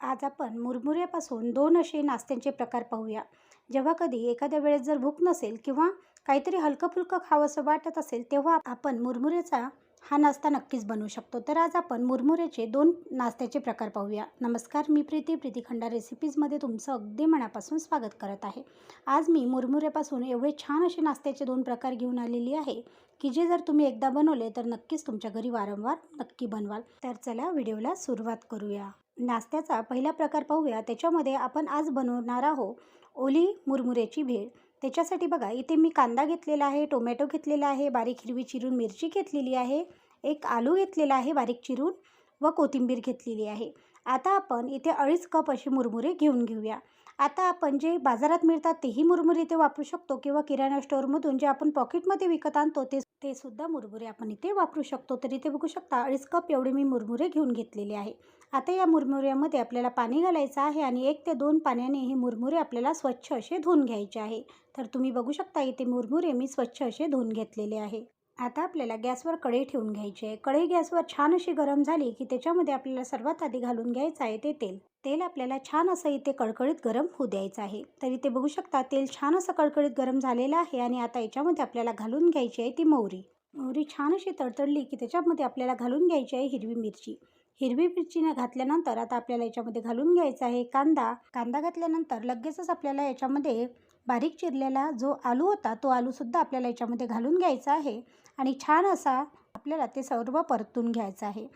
आज आपण मुरमुऱ्यापासून दोन असे नाश्त्यांचे प्रकार पाहूया. जेव्हा कधी एखाद्या वेळेस जर भूक नसेल किंवा काहीतरी हलकं फुलकं खावंसं वाटत असेल तेव्हा आपण मुरमुऱ्याचा हा नाश्ता नक्कीच बनवू शकतो. तर आज आपण मुरमुऱ्याचे दोन नाश्त्याचे प्रकार पाहूया. नमस्कार मी प्रीती. प्रीती खंडा रेसिपीजमध्ये तुमचं अगदी मनापासून स्वागत करत आहे. आज मी मुरमुऱ्यापासून एवढे छान असे नाश्त्याचे दोन प्रकार घेऊन आलेली आहे की जे जर तुम्ही एकदा बनवले तर नक्कीच तुमच्या घरी वारंवार नक्की बनवाल. तर चला व्हिडिओला सुरुवात करूया. नाश्त्याचा पहिला प्रकार पाहूया. त्याच्यामध्ये आपण आज बनवणार आहोत ओली मुरमुऱ्याची भेळ. त्याच्यासाठी बघा इथे मी कांदा घेतलेला आहे टोमॅटो घेतलेला आहे बारीक हिरवी चिरून मिरची घेतलेली आहे एक आलू घेतलेला आहे बारीक चिरून व कोथिंबीर घेतलेली आहे. आता आपण इथे अडीच कप असे मुरमुरे घेऊन घेऊया. आता आपण जे बाजारात मिळतात तेही मुरमुरे इथे वापरू शकतो किंवा किराणा स्टोअरमधून जे आपण पॉकेटमध्ये विकत आणतो ते ते सुद्धा मुरमुरे आपण इथे वापरू शकतो. तर इथे बघू शकता अडीच कप एवढे मी मुरमुरे घेऊन घेतलेले आहे. आता या मुरमुऱ्यामध्ये आपल्याला पाणी घालायचं आहे आणि एक ते दोन पाण्याने हे मुरमुरे आपल्याला स्वच्छ असे धुवून घ्यायचे आहे. तर तुम्ही बघू शकता इथे मुरमुरे मी स्वच्छ असे धुवून घेतलेले आहे. आता आपल्याला गॅसवर कढई ठेवून घ्यायची आहे. कढई गॅसवर छान अशी गरम झाली की त्याच्यामध्ये आपल्याला सर्वात आधी घालून घ्यायचं आहे ते तेल. तेल आपल्याला छान असं इथे कडकडीत गरम होऊ द्यायचं आहे. तर इथे बघू शकता तेल छान असं कडकडीत गरम झालेलं आहे आणि आता याच्यामध्ये आपल्याला घालून घ्यायची आहे ती मोहरी. मोहरी छान अशी तडतडली की त्याच्यामध्ये आपल्याला घालून घ्यायची आहे हिरवी मिरची. हिरवी मिरचीनं घातल्यानंतर आता आपल्याला याच्यामध्ये घालून घ्यायचा आहे कांदा. कांदा घातल्यानंतर लगेचच आपल्याला याच्यामध्ये बारीक चिरलेला जो आलू होता तो आलूसुद्धा आपल्याला याच्यामध्ये घालून घ्यायचा आहे. आणि छान असा आपल्याला ते सर्व परतून घ्यायचं आहे.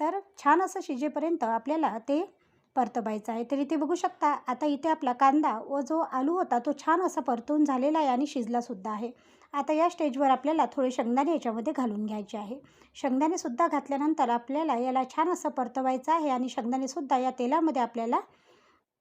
तर छान असं शिजेपर्यंत आपल्याला ते परतवायचं आहे. तर इथे बघू शकता आता इथे आपला कांदा व जो आलू होता तो छान असा परतून झालेला आहे आणि शिजलासुद्धा आहे. आता या स्टेजवर आपल्याला थोडे शेंगदाणे याच्यामध्ये घालून घ्यायचे आहे. शेंगदाणेसुद्धा घातल्यानंतर आपल्याला याला छान असं परतवायचं आहे आणि शेंगदाणेसुद्धा या तेलामध्ये आपल्याला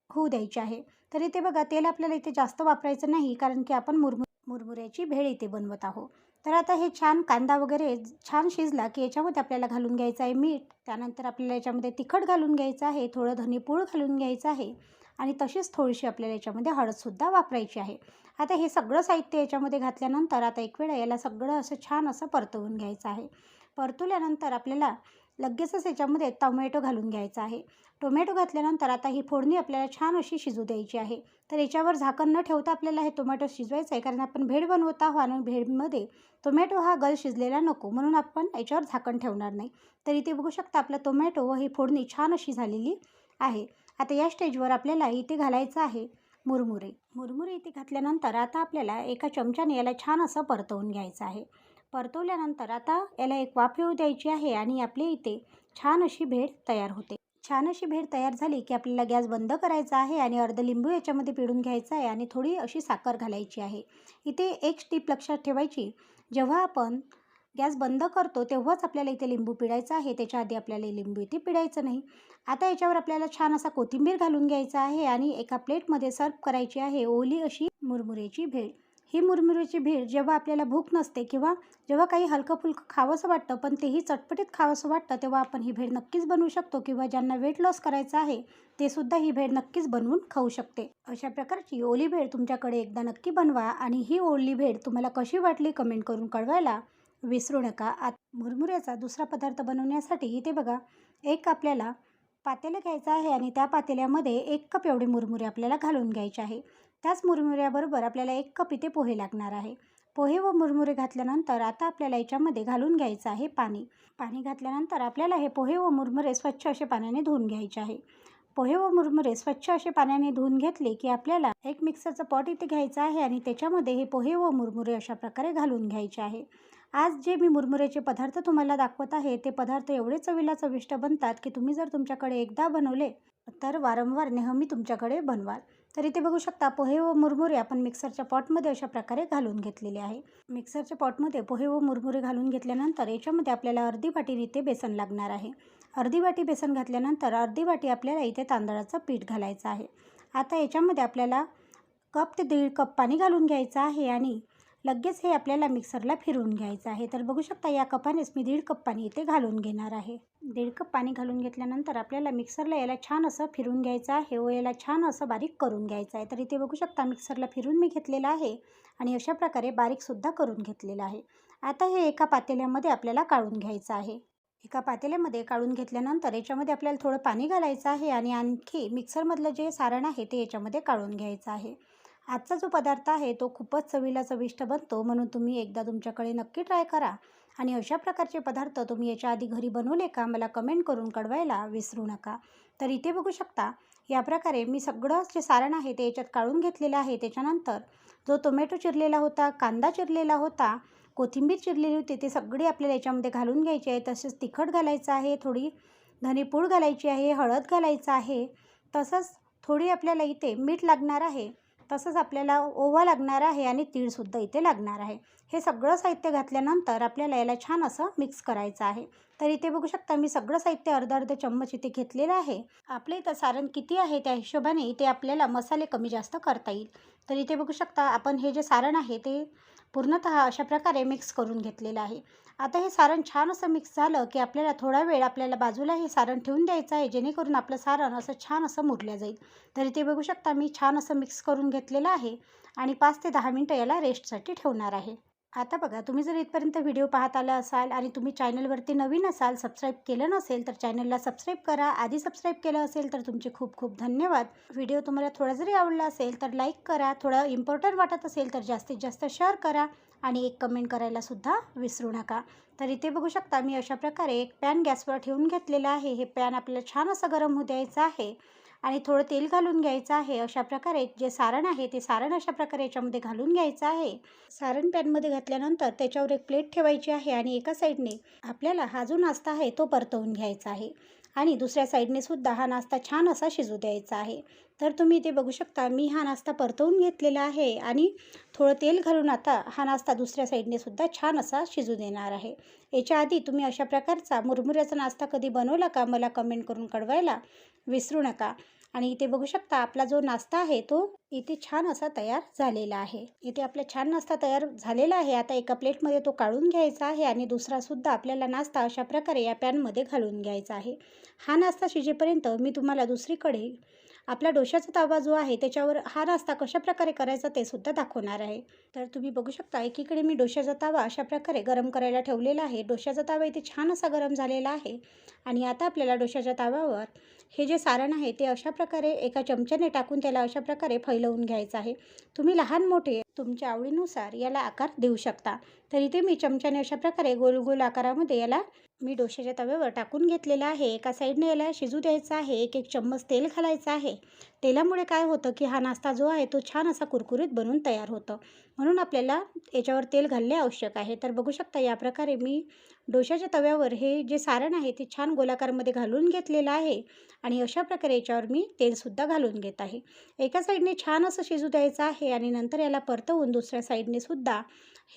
होऊ द्यायचे आहे. तर इथे बघा तेल आपल्याला इथे जास्त वापरायचं नाही कारण की आपण मुरमु मुरमुऱ्याची भेळ इथे बनवत आहोत. तर आता हे छान कांदा वगैरे छान शिजला की याच्यामध्ये आपल्याला घालून घ्यायचं आहे मीठ. त्यानंतर आपल्याला याच्यामध्ये तिखट घालून घ्यायचं आहे थोडं धनेपूळ घालून घ्यायचं आहे आणि तशीच थोडीशी आपल्याला याच्यामध्ये हळदसुद्धा वापरायची आहे. आता हे सगळं साहित्य याच्यामध्ये घातल्यानंतर आता एक वेळा याला सगळं असं छान असं परतवून घ्यायचं आहे. परतवल्यानंतर आपल्याला लगेचच याच्यामध्ये टोमॅटो घालून घ्यायचा आहे. टोमॅटो घातल्यानंतर आता ही फोडणी आपल्याला छान अशी शिजू द्यायची आहे. तर याच्यावर झाकण न ठेवता आपल्याला हे टोमॅटो शिजवायचं आहे कारण आपण भेळ बनवत आहोत आणि भेळमध्ये टोमॅटो हा गल शिजलेला नको म्हणून आपण याच्यावर झाकण ठेवणार नाही. तर इथे बघू शकता आपला टोमॅटो व ही फोडणी छान अशी झालेली आहे. आता या स्टेजवर आपल्याला इथे घालायचं आहे मुरमुरे. मुरमुरे इथे घातल्यानंतर आता आपल्याला एका चमच्याने याला छान असं परतवून घ्यायचं आहे. परतवल्यानंतर आता याला एक वाफ येऊ द्यायची आहे आणि आपल्या इथे छान अशी भेळ तयार होते. छान अशी भेळ तयार झाली की आपल्याला गॅस बंद करायचा आहे आणि अर्ध लिंबू याच्यामध्ये पिळून घ्यायचा आहे आणि थोडी अशी साखर घालायची आहे. इथे एक स्टीप लक्षात ठेवायची. जेव्हा आपण गॅस बंद करतो तेव्हाच आपल्याला इथे लिंबू पिळायचा आहे. त्याच्या आधी आपल्याला लिंबू इथे पिळायचं नाही. आता याच्यावर आपल्याला छान असा कोथिंबीर घालून घ्यायचा आहे आणि एका प्लेटमध्ये सर्व करायची आहे ओली अशी मुरमुऱ्याची भेळ. ही मुरमुरेची भेळ जेव्हा आपल्याला भूक नसते किंवा जेव्हा काही हलकं फुलकं खावंसं वाटतं पण तेही चटपटीत खावंसं वाटतं तेव्हा आपण ही भेळ नक्कीच बनवू शकतो किंवा ज्यांना वेट लॉस करायचं आहे ते सुद्धा ही भेळ नक्कीच बनवून खाऊ शकते. अशा प्रकारची ओली भेळ तुमच्याकडे एकदा नक्की बनवा आणि ही ओली भेळ तुम्हाला कशी वाटली कमेंट करून कळवायला विसरू नका. आत मुरमुऱ्याचा दुसरा पदार्थ बनवण्यासाठी इथे बघा एक आपल्याला पातेलं घ्यायचं आहे आणि त्या पातेल्यामध्ये एक कप एवढे मुरमुरे आपल्याला घालून घ्यायचे आहे. त्याच मुरमुऱ्याबरोबर आपल्याला एक कप इथे पोहे लागणार आहे. पोहे व मुरमुरे घातल्यानंतर आता आपल्याला याच्यामध्ये घालून घ्यायचं आहे पाणी. पाणी घातल्यानंतर आपल्याला हे पोहे व मुरमुरे स्वच्छ असे पाण्याने धुवून घ्यायचे आहे. पोहे व मुरमुरे स्वच्छ असे पाण्याने धुवून घेतले की आपल्याला एक मिक्सरचं पॉट इथे घ्यायचं आहे आणि त्याच्यामध्ये हे पोहे व मुरमुरे अशा प्रकारे घालून घ्यायचे आहे. आज जे मी मुरमुऱ्याचे पदार्थ तुम्हाला दाखवत आहे ते पदार्थ एवढे चवीला चविष्ट बनतात की तुम्ही जर तुमच्याकडे एकदा बनवले तर वारंवार नेहमी तुमच्याकडे बनवाल. तर इथे बघू शकता पोहे व मुरमुरे आपण मिक्सरच्या पॉटमध्ये अशा प्रकारे घालून घेतलेले आहे. मिक्सरच्या पॉटमध्ये पोहे व मुरमुरे घालून घेतल्यानंतर याच्यामध्ये आपल्याला अर्धी वाटी इथे बेसन लागणार आहे. अर्धी वाटी बेसन घातल्यानंतर अर्धी वाटी आपल्याला इथे तांदळाचं पीठ घालायचं आहे. आता याच्यामध्ये आपल्याला कप ते दीड कप पाणी घालून घ्यायचं आहे आणि लगेच हे आपल्याला मिक्सरला फिरवून घ्यायचं आहे. तर बघू शकता या कपानेच मी दीड कप पाणी इथे घालून घेणार आहे. दीड कप पाणी घालून घेतल्यानंतर आपल्याला मिक्सरला याला छान असं फिरून घ्यायचं आहे व याला छान असं बारीक करून घ्यायचं आहे. तर इथे बघू शकता मिक्सरला फिरून मी घेतलेलं आहे आणि अशा प्रकारे बारीकसुद्धा करून घेतलेलं आहे. आता हे एका पातेल्यामध्ये आपल्याला काढून घ्यायचं आहे. एका पातेल्यामध्ये काढून घेतल्यानंतर याच्यामध्ये आपल्याला थोडं पाणी घालायचं आहे आणि आणखी मिक्सरमधलं जे सारण आहे ते याच्यामध्ये काढून घ्यायचं आहे. आजचा जो पदार्थ आहे तो खूपच चवीला चविष्ट बनतो. म्हणून तुम्ही एकदा तुमच्याकडे नक्की ट्राय करा. आणि अशा प्रकारचे पदार्थ तुम्ही याच्या आधी घरी बनवले का मला कमेंट करून कळवायला विसरू नका. तर इथे बघू शकता या प्रकारे मी सगळं जे सारण आहे ते याच्यात काढून घेतलेलं आहे. त्याच्यानंतर जो टोमॅटो चिरलेला होता कांदा चिरलेला होता कोथिंबीर चिरलेली होती ते सगळे आपल्याला याच्यामध्ये घालून घ्यायचे आहे. तसेच तिखट घालायचं आहे थोडी धनेपूड घालायची आहे हळद घालायचं आहे. तसंच थोडी आपल्याला इथे मीठ लागणार आहे. तसंच आपल्याला ओवा लागणार आहे आणि तीळसुद्धा इथे लागणार आहे. हे सगळं साहित्य घातल्यानंतर आपल्याला याला छान असं मिक्स करायचं आहे. तर इथे बघू शकता मी सगळं साहित्य अर्धा अर्धा चम्मच इथे घेतलेलं आहे. आपलं इथं सारण किती आहे त्या हिशोबाने इथे आपल्याला मसाले कमी जास्त करता येईल. तर इथे बघू शकता आपण हे जे सारण आहे ते पूर्णतः अशा प्रकारे मिक्स करून घेतलेलं आहे. आता हे सारण छान असं मिक्स झालं की आपल्याला थोडा वेळ आपल्याला बाजूला हे सारण ठेवून द्यायचं आहे जेणेकरून आपलं सारण असं छान असं मुरलं जाईल. तर इथे बघू शकता मी छान असं मिक्स करून घेतलेलं आहे आणि पाच ते दहा मिनटं याला रेस्टसाठी ठेवणार आहे. आता बघा तुम्ही जर इथपर्यंत व्हिडिओ पाहत आला असाल आणि तुम्ही चॅनलवरती नवीन असाल सबस्क्राईब केलं नसेल तर चॅनलला सबस्क्राईब करा. आधी सबस्क्राईब केलं असेल तर तुमचे खूप खूप धन्यवाद. व्हिडिओ तुम्हाला थोडा जरी आवडला असेल तर लाईक करा. थोडं इम्पॉर्टंट वाटत असेल तर जास्तीत जास्त शेअर करा आणि एक कमेंट करायलासुद्धा विसरू नका. तर इथे बघू शकता मी अशा प्रकारे एक पॅन गॅसवर ठेवून घेतलेलं आहे. हे पॅन आपल्याला छान असं गरम होऊ द्यायचं आहे. आणि थोडं तेल घालून घ्यायचं आहे. अशा प्रकारे जे सारण आहे ते सारण अशा प्रकारे याच्यामध्ये घालून घ्यायचं आहे. सारण पॅनमध्ये घातल्यानंतर त्याच्यावर एक प्लेट ठेवायची आहे आणि एका साईडने आपल्याला हा जो नाश्ता आहे तो परतवून घ्यायचा आहे. आणि दुसऱ्या साईडने सुद्धा हा नाश्ता छान असा शिजू द्यायचा आहे. तर तुम्ही इथे बघू शकता मी हा नाश्ता परतवून घेतलेला आहे आणि थोडं तेल घालून आता हा नाश्ता दुसऱ्या साईडने सुद्धा छान असा शिजू देणार आहे. याच्या आधी तुम्ही अशा प्रकारचा मुरमुऱ्याचा नाश्ता कधी बनवला का? मला कमेंट करून कळवायला विसरू नका. आणि इथे बघू शकता आपला जो नाश्ता आहे तो इथे छान असा तयार झालेला आहे. इथे आपला छान नाश्ता तयार झालेला आहे. आता एका प्लेटमध्ये तो काढून घ्यायचा आहे आणि दुसरासुद्धा आपल्याला नाश्ता अशा प्रकारे या पॅनमध्ये घालून घ्यायचा आहे. हा नाश्ता शिजेपर्यंत मी तुम्हाला दुसरीकडे आपला डोशाचा तवा जो आहे त्याच्यावर हा नाश्ता कशा प्रकारे करायचा ते सुद्धा दाखवणार आहे. तर तुम्ही बघू शकता एकीकडे मी डोशाचा तवा अशा प्रकारे गरम करायला ठेवलेला आहे. डोशाचा तवा इथे छान असा गरम झालेला आहे. आणि आता आपल्याला डोशाच्या तव्यावर हे जे सारण आहे ते अशा प्रकारे एका चमच्याने टाकून त्याला अशा प्रकारे फैलवून घ्यायचं आहे. तुम्ही लहान मोठे तुमच्या आवडीनुसार याला आकार देऊ शकता. तर इथे मी चमच्याने अशा प्रकारे गोल गोल आकारामध्ये याला मी डोशाच्या तव्यावर टाकून घेतलेला आहे. एका साईडने याला शिजू द्यायचं आहे. एक एक चम्मच तेल घालायचं आहे. तेलामुळे काय होतं की हा नाश्ता जो आहे तो छान असा कुरकुरीत बनून तयार होतं. म्हणून आपल्याला याच्यावर तेल घालणे आवश्यक आहे. तर बघू शकता या प्रकारे मी डोशाच्या तव्यावर हे जे सारण आहे ते छान गोलाकारमध्ये घालून घेतलेलं आहे आणि अशा प्रकारे याच्यावर मी तेलसुद्धा घालून घेत आहे. एका साईडने छान असं शिजू द्यायचं आहे आणि नंतर याला परतवून दुसऱ्या साईडने सुद्धा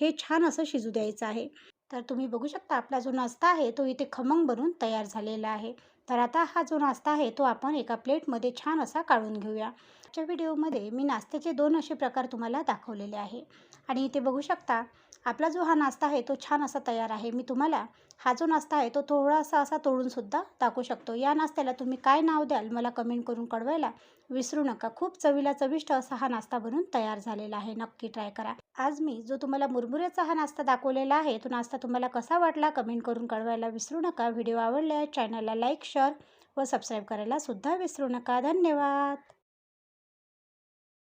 हे छान असं शिजू द्यायचं आहे. तर तुम्ही बघू शकता आपला जो नाश्ता आहे तो इथे खमंग बनून तयार झालेला आहे. तर आता हा जो नाश्ता आहे तो आपण एका प्लेटमध्ये छान असा काढून घेऊया. आजच्या व्हिडिओमध्ये मी नाश्त्याचे दोन असे प्रकार तुम्हाला दाखवलेले आहे. आणि इथे बघू शकता आपला जो हा नाश्ता आहे तो छान असा तयार आहे. मी तुम्हाला हा जो नाश्ता आहे तो थोडासा असा तोडूनसुद्धा टाकू शकतो. या नाश्त्याला तुम्ही काय नाव द्याल मला कमेंट करून कळवायला विसरू नका. खूप चवीला चविष्ट असा हा नाश्ता बनून तयार झालेला आहे. नक्की ट्राय करा. आज मी जो तुम्हाला मुरमुऱ्याचा हा नाश्ता दाखवलेला आहे तो नाश्ता तुम्हाला कसा वाटला कमेंट करून कळवायला विसरू नका. व्हिडिओ आवडल्यास चॅनलला लाईक शेअर व सबस्क्राईब करायला सुद्धा विसरू नका. धन्यवाद.